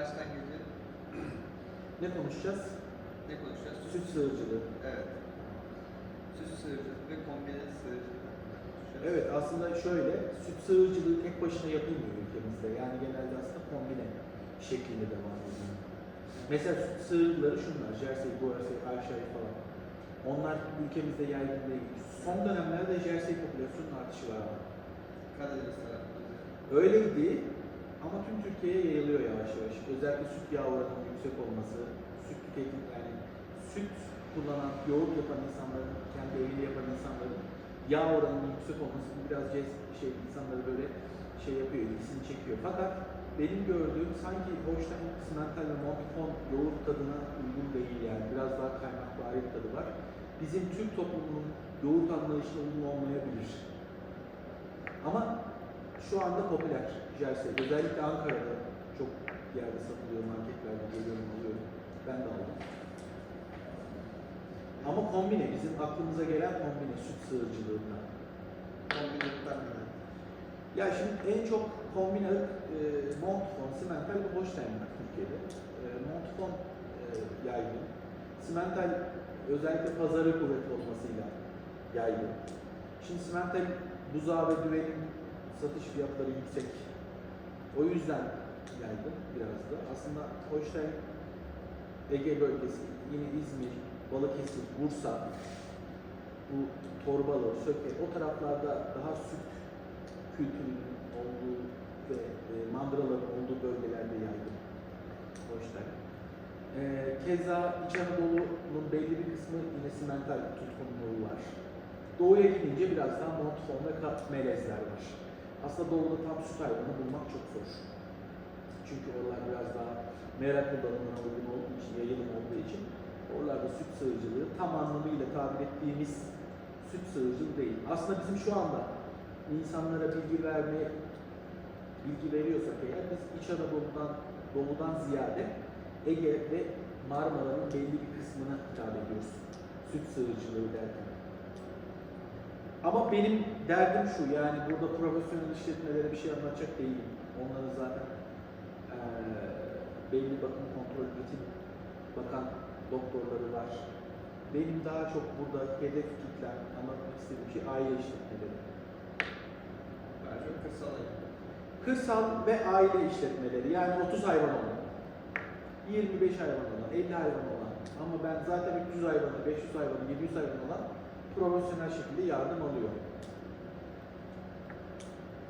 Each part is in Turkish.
Kaçtan geliyor? Ne konuşacağız? Ne konuşacağız? Süt sığırcılığı. Evet. Süt sığırcılık ve kombine sığırcılık konuşacağız. Evet aslında şöyle, süt sığırcılığı tek başına yapılmıyor ülkemizde. Yani genelde aslında kombine şeklinde devam ediyor. Mesela süt sığırları şunlar, Jersey, Guernsey, Ayrshire falan. Onlar ülkemizde yaygın değil. Son dönemlerde Jersey popülasyonun artışı var. ama. Karadeniz tarafında. Öyleydi ama tüm Türkiye'ye yayılıyor yavaş yavaş. Özellikle süt yağ oranının yüksek olması, süt tüketim yani süt kullanan, yoğurt yapan insanların, kendi evinde yapan insanların yağ oranının yüksek olması biraz şey insanları böyle şey yapıyor, ilgisini çekiyor. Fakat benim gördüğüm sanki Holstein, Simmental ve Montifon yoğurt tadına uygun değil yani. Biraz daha kaymakvari bir tadı var. Bizim Türk toplumunun yoğurt anlayışına uygun olmayabilir. Ama şu anda popüler Jersey. Özellikle Ankara'da çok yerde satılıyor, marketlerde görüyorum, alıyorum. Ben de aldım. Ama kombine, bizim aklımıza gelen kombine, süt sığırcılığından. Kombinelikten mi? Ya şimdi en çok kombine e, Montfon, Simmental ve Holstein var Türkiye'de. E, Montfon e, yaygın. Simmental özellikle pazarı kuvvetli olmasıyla yaygın. Şimdi Simmental buzağı ve düvenin satış fiyatları yüksek. O yüzden yaygın biraz da. Aslında Holstein Ege bölgesi, yine İzmir, Balıkesir, Bursa, bu Torbalı, Söke, o taraflarda daha süt kültürünün olduğu ve e, mandıraların olduğu bölgelerde yaygın Holstein. E, keza İç Anadolu'nun belli bir kısmı yine simental tutkunluğu var. Doğuya gidince biraz daha Montfon melezler var. Aslında doğuda tam süt hayvanı bulmak çok zor. Çünkü oralar biraz daha merak kullanımına uygun olduğu için, yayılım olduğu için oralarda süt sığırcılığı tam anlamıyla tabir ettiğimiz süt sığırcılığı değil. Aslında bizim şu anda insanlara bilgi verme bilgi veriyorsak eğer biz İç Anadolu'dan, Doğu'dan ziyade Ege ve Marmara'nın belli bir kısmına hitap ediyoruz. Süt sığırcılığı derken. Ama benim derdim şu yani burada profesyonel işletmelere bir şey anlatacak değilim. Onların zaten eee belli bakım kontrol rutin bakan doktorları var. Benim daha çok burada hedef kitlem anlatmak istediğim şey aile işletmeleri. Ben çok kırsal Kırsal ve aile işletmeleri yani 30 hayvan olan, 25 hayvan olan, 50 hayvan olan ama ben zaten 300 hayvanı, 500 hayvanı, 700 hayvan olan profesyonel şekilde yardım alıyorum.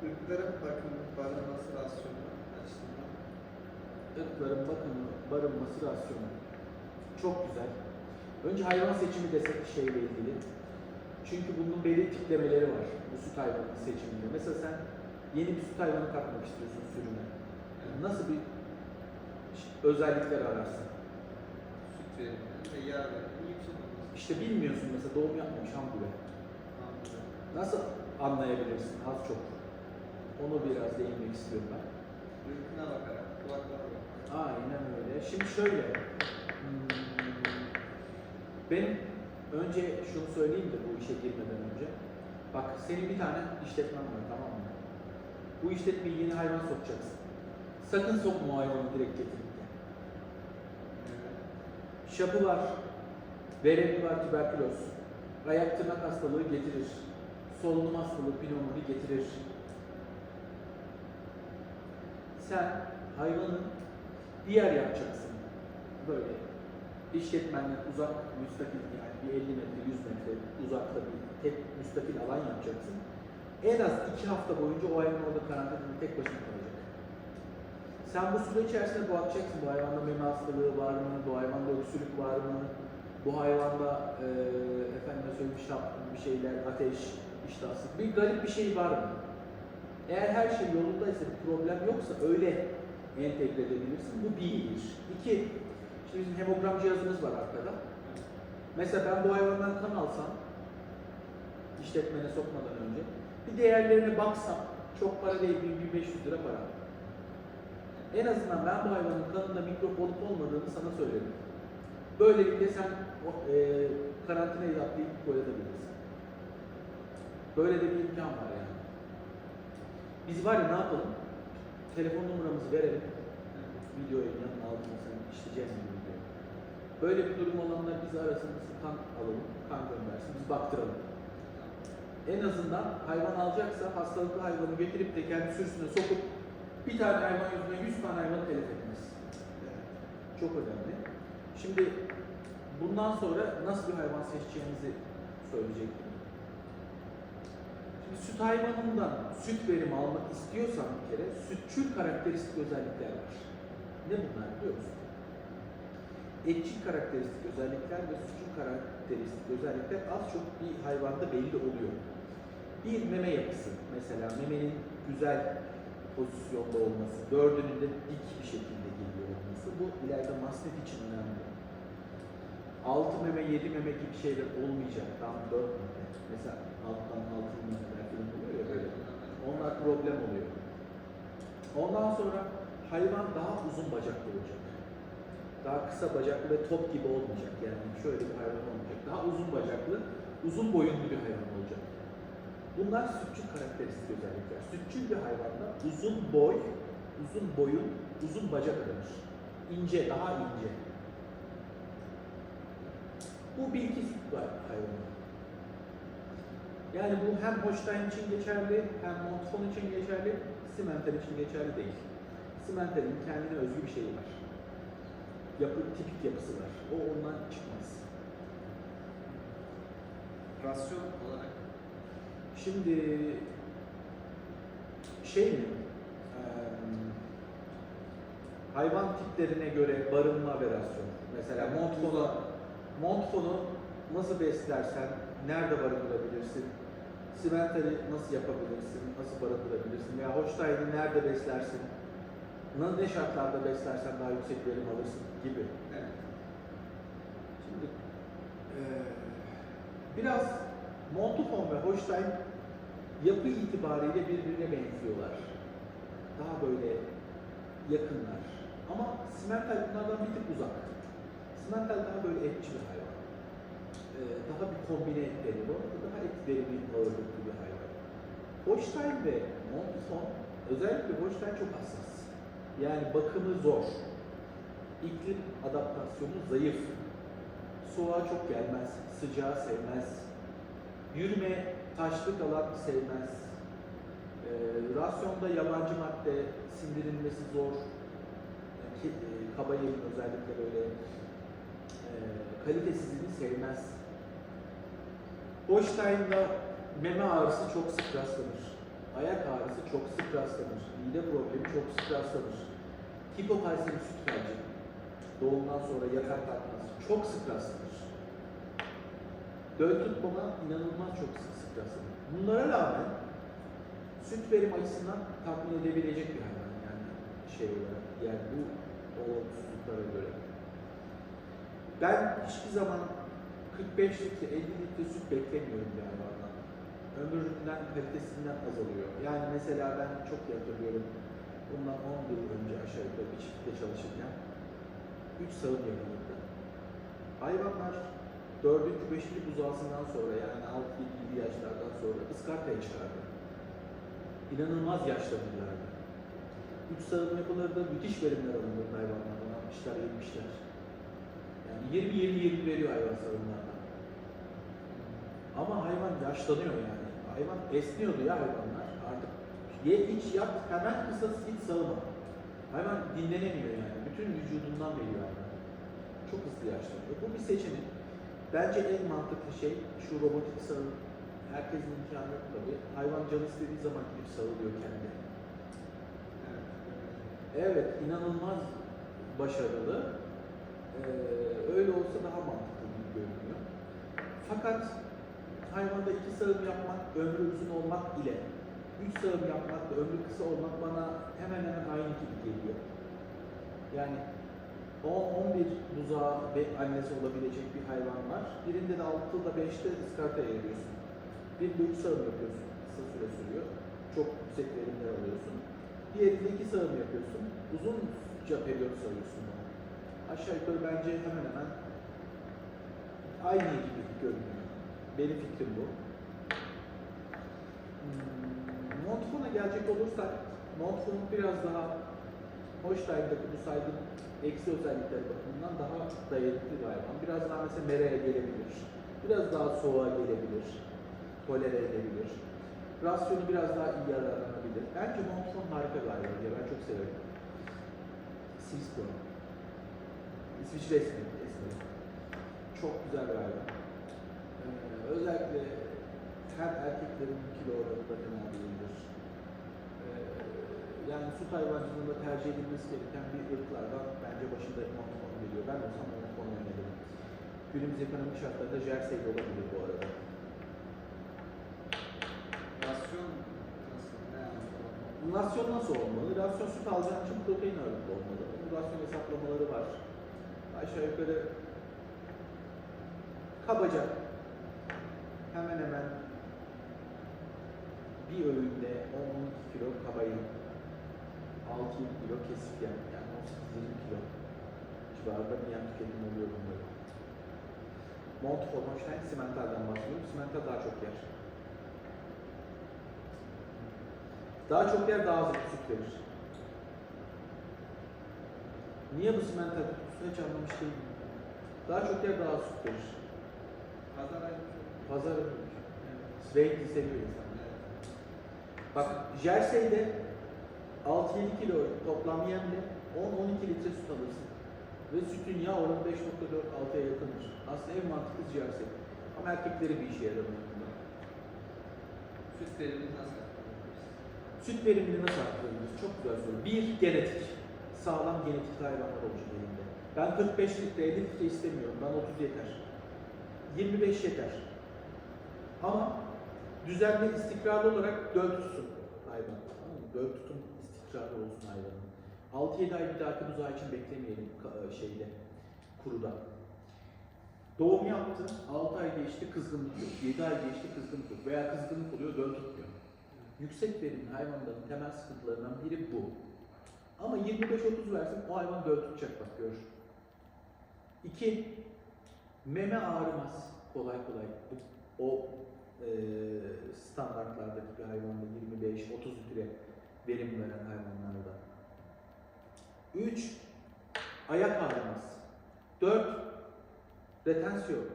Irkların bakım barınması rasyonu açısından Irkların bakımı, barınması, rasyonu. Çok güzel. Önce hayvan seçimi desek şeyle ilgili. Çünkü bunun belli tiplemeleri var bu süt hayvanı seçiminde. Mesela sen yeni bir süt hayvanı katmak istiyorsun sürüne. Nasıl bir özellikler ararsın? süt veriminin ve yağ olması. İşte bilmiyorsun mesela doğum yapmamış. Anladım. Nasıl anlayabilirsin az çok? Onu biraz değinmek istiyorum ben. Irkına bakarak, kulaklara bakarak. Aynen öyle. Şimdi şöyle. hmm, Benim önce şunu söyleyeyim de bu işe girmeden önce. Bak senin bir tane işletmen var tamam mı? Bu işletmeye yeni hayvan sokacaksın. Sakın sokma o hayvanı direkt getirip de. Şapı var, veremi var, tüberküloz. Ayak tırnak hastalığı getirir. Solunum hastalığı, pnömoni getirir. Sen hayvanın diğer yapacaksın. Böyle işletmenden uzak, müstakil yani bir 50 metre, 100 metre uzakta bir tek müstakil alan yapacaksın. En az iki hafta boyunca o hayvan orada karantinada tek başına kalacak. Sen bu süre içerisinde bakacaksın bu hayvanda meme hastalığı var mı, bu hayvanda öksürük var mı, bu hayvanda e, efendime söyleyeyim şap, bir şeyler, ateş, iştahsızlık, bir garip bir şey var mı? Eğer her şey yolundaysa, bir problem yoksa öyle entegre edebilirsin. Bu bir iş. İki, şimdi bizim hemogram cihazımız var arkada. Mesela ben bu hayvandan kan alsam, işletmene sokmadan önce, bir değerlerine baksam, çok para değil, 1500 lira para. En azından ben bu hayvanın kanında mikrop olup olmadığını sana söylerim. Böylelikle sen o, e, karantinayı da atlayıp koyabilirsin. Böyle de bir imkan var yani. Biz var ya ne yapalım? Telefon numaramızı verelim. video yayınlarının altına sen işleyeceğin bir. Böyle bir durum olanlar bizi arasın, biz kan alalım, kan göndersin, biz baktıralım. En azından hayvan alacaksa hastalıklı hayvanı getirip de kendi sürüsüne sokup bir tane hayvan yüzünden 100 tane hayvanı telef etmez. Çok önemli. Şimdi bundan sonra nasıl bir hayvan seçeceğimizi söyleyecektim. Şimdi süt hayvanından süt verimi almak istiyorsan bir kere sütçül karakteristik özellikler var. Ne bunlar biliyor musun? Etçil karakteristik özellikler ve sütçül karakteristik özellikler az çok bir hayvanda belli oluyor. Bir meme yapısı mesela memenin güzel pozisyonda olması, dördünün de dik bir şekilde geliyor olması bu ileride mastif için önemli. Altı meme, yedi meme gibi şeyler olmayacak. Tam dört meme. Mesela alttan altı memeler falan oluyor ya böyle. Onlar problem oluyor. Ondan sonra hayvan daha uzun bacaklı olacak. Daha kısa bacaklı ve top gibi olmayacak. Yani şöyle bir hayvan olmayacak. Daha uzun bacaklı, uzun boyunlu bir hayvan olacak. Bunlar sütçül karakteristik özellikler. Sütçül bir hayvanda uzun boy, uzun boyun, uzun bacak aranır. İnce, daha ince. Bu süt var hayvanın. Yani bu hem Holstein için geçerli, hem Montfon için geçerli, Simmental için geçerli değil. Simmental'in kendine özgü bir şeyi var. Yapı, tipik yapısı var. O ondan çıkmaz. Rasyon olarak Şimdi şey mi? eee, hayvan tiplerine göre barınma ve rasyon. Mesela Montfon'u Montfon'u nasıl beslersen nerede barındırabilirsin? Simental'i nasıl yapabilirsin? Nasıl barındırabilirsin? Veya Holstein'i nerede beslersin? Ne şartlarda beslersen daha yüksek verim alırsın gibi. evet. Şimdi eee, biraz Montfon ve Holstein yapı itibariyle birbirine benziyorlar. Daha böyle yakınlar. Ama Simmental bunlardan bir tık uzak. Simmental daha böyle etçi bir hayvan. Eee, daha bir kombine etleri var. Daha et verimi ağırlıklı bir hayvan. Holstein ve Montfon, özellikle Holstein çok hassas. Yani bakımı zor. İklim adaptasyonu zayıf. Soğuğa çok gelmez, sıcağı sevmez. Yürüme, taşlık alan sevmez. Ee, rasyonda yabancı madde sindirilmesi zor. Ee, ki- e, kaba yemin özellikle böyle e, kalitesizliğini sevmez. Holstein'da meme ağrısı çok sık rastlanır. Ayak ağrısı çok sık rastlanır. Mide problemi çok sık rastlanır. Hipokalsemi süt felci, doğumdan sonra yatak kalkması çok sık rastlanır. Döl tutmama inanılmaz çok sık sık rastlanır. Bunlara rağmen süt verim açısından tatmin edebilecek bir hayvan yani şey olarak yani bu olumsuzluklara göre. Ben hiçbir zaman 45 litre, 50 litre süt beklemiyorum hayvandan. Ömründen, kalitesinden azalıyor. Yani mesela ben çok iyi hatırlıyorum. Bundan 10 yıl önce aşağı yukarı bir çiftlikte çalışırken 3 sağım yapılırdı. Hayvanlar 4. 5. buzağısından sonra yani 6-7 yaşlardan sonra ıskartaya çıkardı. İnanılmaz yaşlanırlardı. 3 sağım yapılırdı, müthiş verimler alınırdı hayvanlardan 60'lar 70'ler. Yani 20-20-20 veriyor hayvan sağımlardan. Ama hayvan yaşlanıyor yani. Hayvan esniyordu ya hayvanlar. Artık ye iç yat hemen kısa git sağıma. Hayvan dinlenemiyor yani. Bütün vücudundan veriyor hayvan. Çok hızlı yaşlanıyor. Bu bir seçenek. Bence en mantıklı şey şu robotik sağım. Herkesin imkanı yok tabii. Hayvan canı istediği zaman gidip sağılıyor kendi. Evet, inanılmaz başarılı. Ee, öyle olsa daha mantıklı gibi görünüyor. Fakat hayvanda iki sağım yapmak, ömrü uzun olmak ile üç sağım yapmakla ömrü kısa olmak bana hemen hemen aynı gibi geliyor. Yani 10-11 buzağı ve annesi olabilecek bir hayvan var. Birinde de 6 ile 5'te ıskartaya eriyorsun. Birinde 3 sağım yapıyorsun. Kısa süre sürüyor. Çok yüksek verimler alıyorsun. Diğerinde 2 sağım yapıyorsun. Uzunca periyot sayıyorsun bunu. Aşağı yukarı bence hemen hemen aynı gibi görünüyor. Benim fikrim bu. Hmm, Montfon'a gelecek olursak, Montfon biraz daha Holstein'daki bu saydığım eksi özellikleri bakımından daha dayanıklı bir. Biraz daha mesela meraya gelebilir. Biraz daha soğuğa gelebilir. Tolere edebilir. Rasyonu biraz daha iyi yararlanabilir. Bence Montfort harika bir diye ben çok severim. Swiss Pony. İsviçre esmeri. Çok güzel bir hayvan. Ee, özellikle her erkeklerin kilo oranı da fena değildir. Ee, yani süt hayvancılığında tercih edilmesi gereken bir ırklardan bence başında Montfort geliyor. Ben olsam Montfort oynarım. Günümüz ekonomik şartlarında Jersey de olabilir bu arada. Rasyon nasıl? Anlamda? Rasyon nasıl olmalı? Rasyon süt alacağın için protein ağırlıklı olmalı. Bunun rasyon hesaplamaları var. Aşağı yukarı kabaca hemen hemen bir öğünde 10-12 kilo kabayın 6-7 kilo kesik yem yani 18-20 kilo civarında bir yem tüketimi oluyor bunların. Montfort, Holstein, Simmental'den bahsediyorum. Simmental daha çok yer. Daha çok yer daha az süt verir. Niye bu simental hiç anlamış değilim. Daha çok yer daha süt verir. Pazar ayı Pazar Renkli seviyor insan. Evet. Bak Jersey'de 6-7 kilo toplam yemle 10-12 litre süt alırsın. Ve sütün yağ oranı 5.4-6'ya yakındır. Aslında en mantıklısı Jersey. Ama erkekleri bir işe yaramıyor. Süt verimini nasıl yapabiliriz? Süt verimini nasıl arttırabiliriz? Çok güzel soru. Bir, genetik. Sağlam genetikli hayvanlar olacak elinde. Ben 45 litre, 50 litre istemiyorum. Bana 30 yeter. 25 yeter. Ama düzenli, istikrarlı olarak döl tutsun hayvan. Döl tutum istikrarlı olsun hayvanın. 6-7 ay bir dahaki buzağı için beklemeyelim ka- şeyde, kuruda. Doğum yaptın, 6 ay geçti kızgınlık yok, 7 ay geçti kızgınlık yok veya kızgınlık oluyor döl tutmuyor. Yüksek verimli hayvanların temel sıkıntılarından biri bu. Ama 25-30 versin o hayvan döl tutacak bak gör. İki, meme ağrımaz kolay kolay. O eee standartlardaki hayvanda 25-30 litre verim veren hayvanlarda. Üç, ayak ağrımaz. Dört, retensiyon.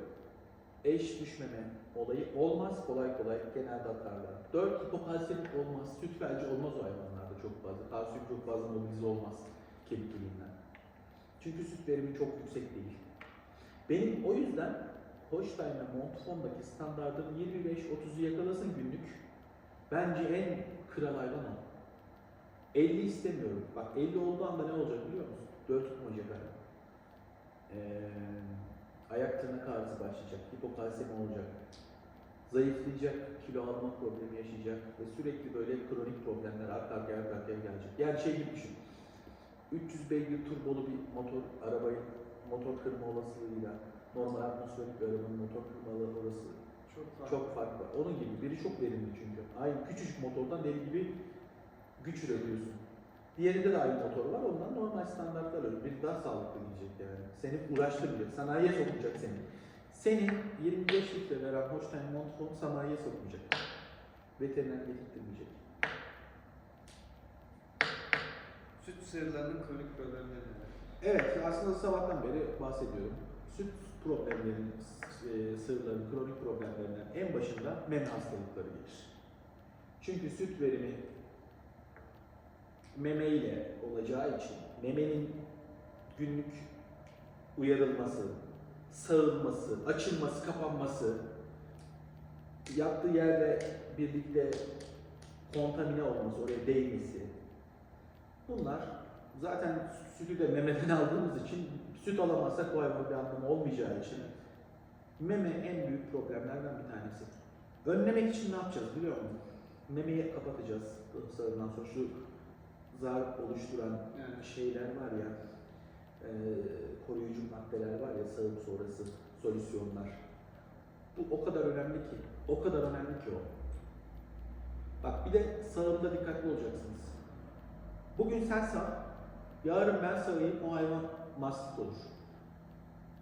Eş düşmeme olayı olmaz kolay kolay genelde atarlar. Dört, hipokalsemik olmaz. Süt felci olmaz o hayvanlarda çok fazla. Kalsiyum çok fazla mobilize olmaz kemik iliğinden. Çünkü süt verimi çok yüksek değil. Benim o yüzden Holstein ve Montfon'daki standartım 25-30'u yakalasın günlük. Bence en kral hayvan o. 50 istemiyorum. Bak 50 olduğu anda ne olacak biliyor musun? Döl tutmayacak hayvan. Ee, ayak tırnak ağrısı başlayacak, hipokalsemi olacak, zayıflayacak, kilo alma problemi yaşayacak ve sürekli böyle kronik problemler arka arkaya arka gelecek. Yani şey gibi düşün. 300 beygir turbolu bir motor, arabayı motor kırma olasılığıyla normal atmosferik bir arabanın motor kırma olasılığı Çok farklı. çok fark var. Onun gibi biri çok verimli çünkü. Aynı küçücük motordan deli gibi güç üretiyorsun. Diğerinde de aynı motor var. Ondan normal standartlar öyle. Biri daha sağlıklı diyecek yani. Seni uğraştırmayacak. Sanayiye sokacak seni. Seni 25 litre veren Holstein Montfort sanayiye sokmayacak. Veteriner getirtmeyecek. Süt sığırlarının kronik problemleri? Evet, aslında sabahtan beri bahsediyorum. Süt problemlerinin, e, sığırların kronik problemlerinden en başında meme hastalıkları gelir. Çünkü süt verimi meme ile olacağı için memenin günlük uyarılması, sağılması, açılması, kapanması, yattığı yerle birlikte kontamine olması, oraya değmesi, bunlar zaten sütü de memeden aldığımız için süt alamazsak bu hayvanın bir anlamı olmayacağı için meme en büyük problemlerden bir tanesi. Önlemek için ne yapacağız biliyor musun? Memeyi kapatacağız sağından sonra şu zar oluşturan Evet. şeyler var ya e, koruyucu maddeler var ya sağım sonrası solüsyonlar. Bu o kadar önemli ki. O kadar önemli ki o. Bak bir de sağımda dikkatli olacaksınız. Bugün sen sağ, yarın ben sağayım o hayvan mastik olur.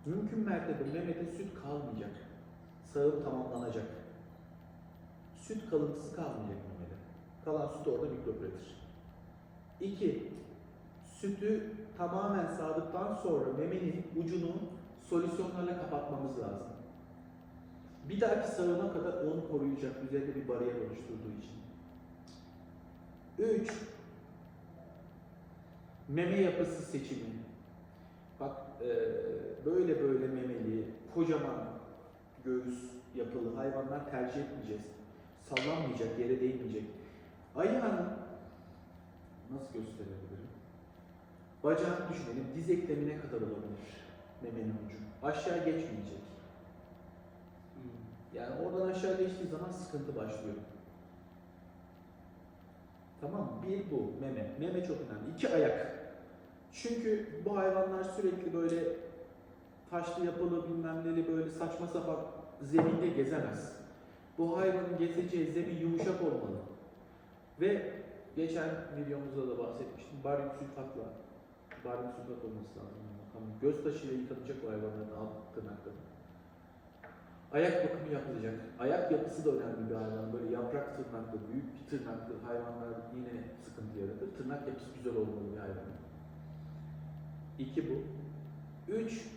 Mümkün mertebe memede süt kalmayacak. Sağım tamamlanacak. Süt kalıntısı kalmayacak memede. Kalan süt orada mikrop üretir. İki, sütü tamamen sağdıktan sonra memenin ucunu solüsyonlarla kapatmamız lazım. Bir dahaki sağına kadar onu koruyacak üzerinde bir bariyer oluşturduğu için. 3. Meme yapısı seçimi. Bak eee, böyle böyle memeli, kocaman göğüs yapılı hayvanlar tercih etmeyeceğiz. Sallanmayacak, yere değmeyecek. Ayağının nasıl gösterebilirim? Bacağını düşünelim, diz eklemine kadar olabilir memenin ucu. Aşağı geçmeyecek. Yani oradan aşağı geçtiği zaman sıkıntı başlıyor. Tamam mı? Bir bu meme. Meme çok önemli. İki ayak. Çünkü bu hayvanlar sürekli böyle taşlı yapılı bilmem neli böyle saçma sapan zeminde gezemez. Bu hayvanın gezeceği zemin yumuşak olmalı. Ve geçen videomuzda da bahsetmiştim. Baryum sülfatla. Baryum sülfat olması lazım. Göz taşıyla yıkanacak bu hayvanların alt tırnakları. Ayak bakımı yapılacak. Ayak yapısı da önemli bir hayvan. Böyle yaprak tırnaklı, büyük tırnaklı hayvanlar yine sıkıntı yaratır. Tırnak yapısı güzel olmalı bir hayvan. İki bu. Üç,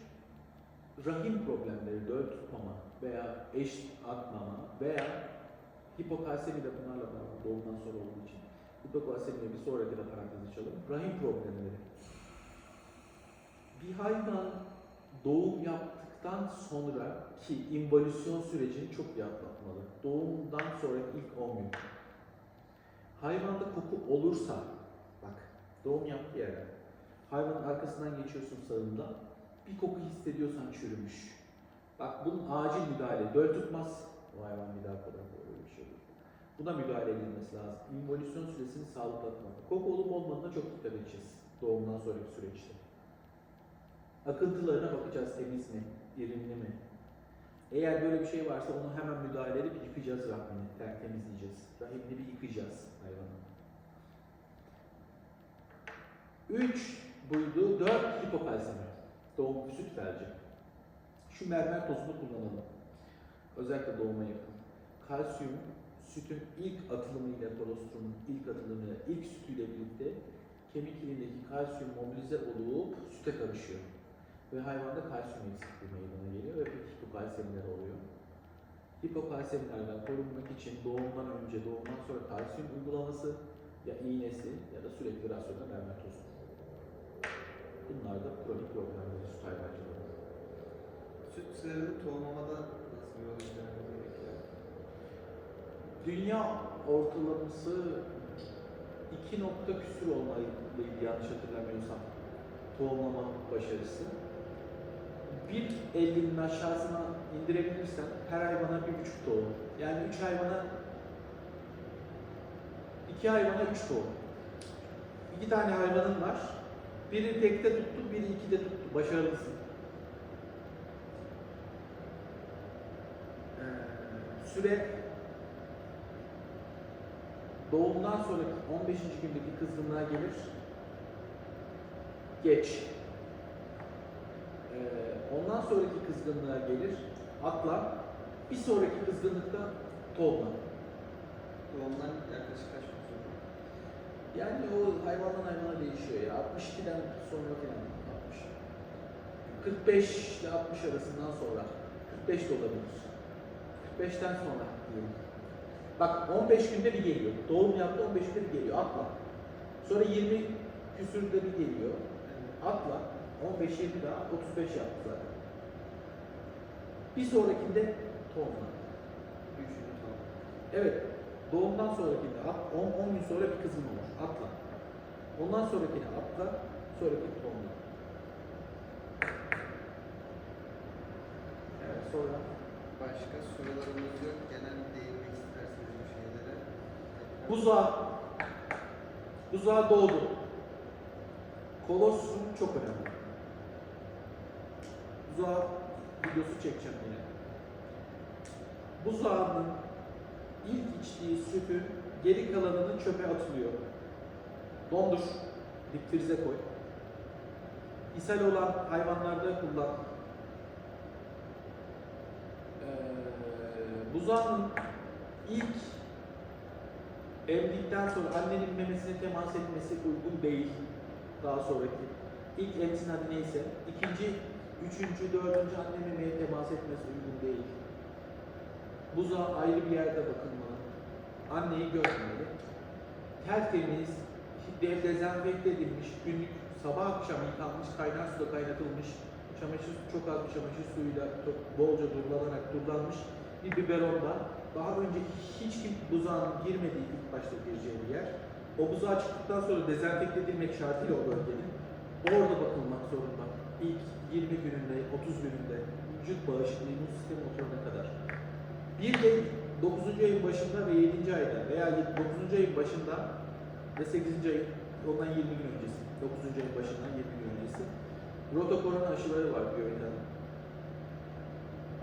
rahim problemleri, döl tutmama veya eş atmama veya hipokalsemi de bunlarla beraber doğumdan sonra olduğu için. Hipokalsemiye bir sonraki de parantez açalım. Rahim problemleri. Bir hayvan doğum yaptıktan sonra ki involüsyon sürecini çok iyi atlatmalı. Doğumdan sonra ilk 10 gün. Hayvanda koku olursa, bak doğum yaptığı yerde, hayvanın arkasından geçiyorsun sağında, bir koku hissediyorsan çürümüş. Bak bunun acil müdahale, döl tutmaz, o hayvan bir daha kadar böyle bir şey olur. Buna müdahale edilmesi lazım. İnvolüsyon süresini sağlıklı atmalı. Koku olup olmadığına çok dikkat edeceğiz doğumdan sonraki süreçte. Akıntılarına bakacağız temiz mi, irinli mi? Eğer böyle bir şey varsa onu hemen müdahale edip yıkayacağız rahmini, ter- temizleyeceğiz. Rahimini bir yıkayacağız hayvanı. 3 buydu, 4 hipokalsemi. Doğum süt felci. Şu mermer tozunu kullanalım. Özellikle doğuma yakın. Kalsiyum sütün ilk atılımıyla, kolostrumun ilk atılımıyla, ilk sütüyle birlikte kemik ilindeki kalsiyum mobilize olup süte karışıyor. Ve hayvanda kalsiyum eksikliği meydana geliyor ve hipokalsemiler oluyor. Hipokalsemilerden korunmak için doğumdan önce, doğumdan sonra kalsiyum uygulaması ya iğnesi ya da sürekli rasyonda mermer tozu. Bunlar da kronik problemleri süt hayvancılığında. Süt sığırı tohumlamada nasıl bir yol izlememiz gerekiyor? Dünya ortalaması 2 nokta küsür olmalıydı yanlış hatırlamıyorsam tohumlama başarısı. 1.50'nin aşağısına indirebilirsen her hayvana bir buçuk tohum. Yani 3 hayvana 2 hayvana 3 tohum. 2 tane hayvanın var. Biri tekte tuttu, biri ikide tuttu. Başarılısın. Ee, süre doğumdan sonraki 15. gündeki kızgınlığa gelir. Geç. Ee, ondan sonraki kızgınlığa gelir. Atla. Bir sonraki kızgınlıkta tohumla. Doğumdan yaklaşık kaç gün sonra? Yani o hayvandan hayvana değişiyor ya. 62'den sonra falan 60. 45 ile 60 arasından sonra. 45 de olabilir. 45'ten sonra diyelim. Bak 15 günde bir geliyor. Doğum yaptı 15 günde bir geliyor. Atla. Sonra 20 küsürde bir geliyor. Atla. 15-20 daha 35 yaptı zaten. Bir sonrakinde tohumla. Üçüncü tohum. Evet. Doğumdan sonrakinde at, 10, 10 gün sonra bir kızım olur. Atla. Ondan sonrakini atla, sonraki tohumla. Evet sonra Başka sorularımız yok. Genel değinmek isterseniz bu şeylere. buzağı. Buzağı doğdu. Kolostrum çok önemli. Buzağı videosu çekeceğim yine. Buzağının ilk içtiği sütün geri kalanını çöpe atılıyor. Dondur, dipfrize koy. İshal olan hayvanlarda kullan. Ee, buzağının ilk emdikten sonra annenin memesine temas etmesi uygun değil. Daha sonraki ilk emsin adı neyse, ikinci, üçüncü, dördüncü anne memeye temas etmesi uygun değil. Buzağa ayrı bir yerde bakılmalı. Anneyi görmemeli. Tertemiz, de- dezenfekte edilmiş, günlük sabah akşam yıkanmış, kaynar suda kaynatılmış, çamaşır çok az bir çamaşır suyuyla bolca durulanarak durulanmış bir biberonda daha önce hiç kim buzağın girmediği ilk başta gireceği bir yer. O buzağa çıktıktan sonra dezenfekte edilmek şartıyla o bölgenin orada bakılmak zorunda. İlk 20 gününde, 30 gününde vücut bağışıklığı, immün sistemi oturana kadar. Bir de 9. ayın başında ve 7. ayda veya 9. ayın başında ve 8. ayın ondan 20 gün öncesi. 9. ayın başından 20 gün öncesi. Rotakorona aşıları var Biorita'nın.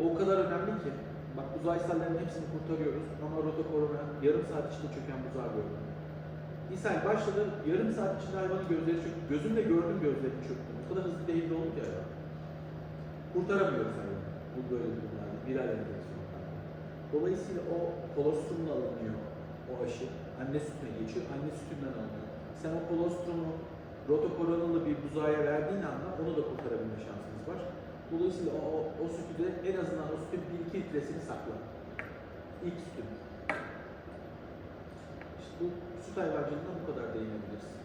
O kadar önemli ki. Bak uzay sallarının hepsini kurtarıyoruz ama rotakorona yarım saat içinde çöken buzağı gördüm. İshal başladı, yarım saat içinde hayvanın gözleri çöktü. Gözümle gördüm gözleri çöktü. O kadar hızlı değil oldu ki hayvan. Kurtaramıyoruz hayvanı. Bu böyle durumlarda, viral enfeksiyonlarda. Dolayısıyla o kolostrumla alınıyor o aşı. Anne sütüne geçiyor, anne sütünden alınıyor. Sen o kolostrumu rotokoronalı bir buzağa verdiğin anda onu da kurtarabilme şansınız var. Dolayısıyla o, o, o sütü de en azından o sütün 1-2 litresini sakla. İlk sütün. Bu süt hayvancılığına bu kadar değinebiliriz.